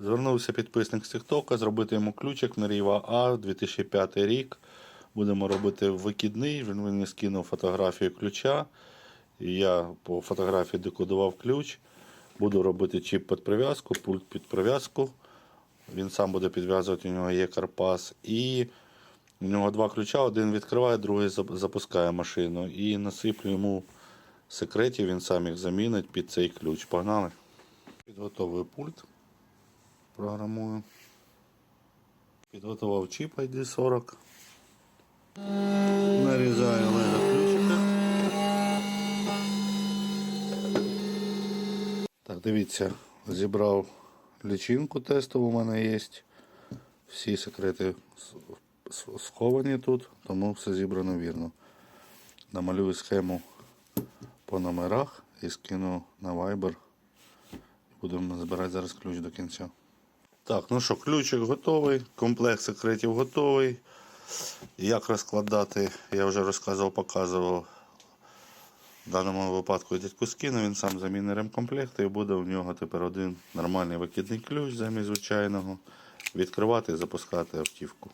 Звернувся підписник з Тіктока, зробити йому ключик Меріва А 2005 рік. Будемо робити вихідний. Він мені скинув фотографію ключа. Я по фотографії декодував ключ. Буду робити чіп під прив'язку, пульт під прив'язку. Він сам буде підв'язувати, у нього є карпас. І у нього два ключа, один відкриває, другий запускає машину. І насиплю йому секретів, він сам їх замінить під цей ключ. Погнали. Підготовив пульт. Програмую. Підготував чіп ID40. Нарізаю лего ключика. Так, дивіться, зібрав лічинку тестову у мене є. Всі секрети сховані тут, тому все зібрано вірно. Намалюю схему по номерах і скину на Viber. Будемо збирати зараз ключ до кінця. Так, ну що, ключик готовий, комплект секретів готовий. Як розкладати, я вже розказував, показував. В даному випадку дядьку скину, він сам замінить ремкомплект і буде у нього тепер один нормальний викидний ключ замість звичайного. Відкривати і запускати автівку.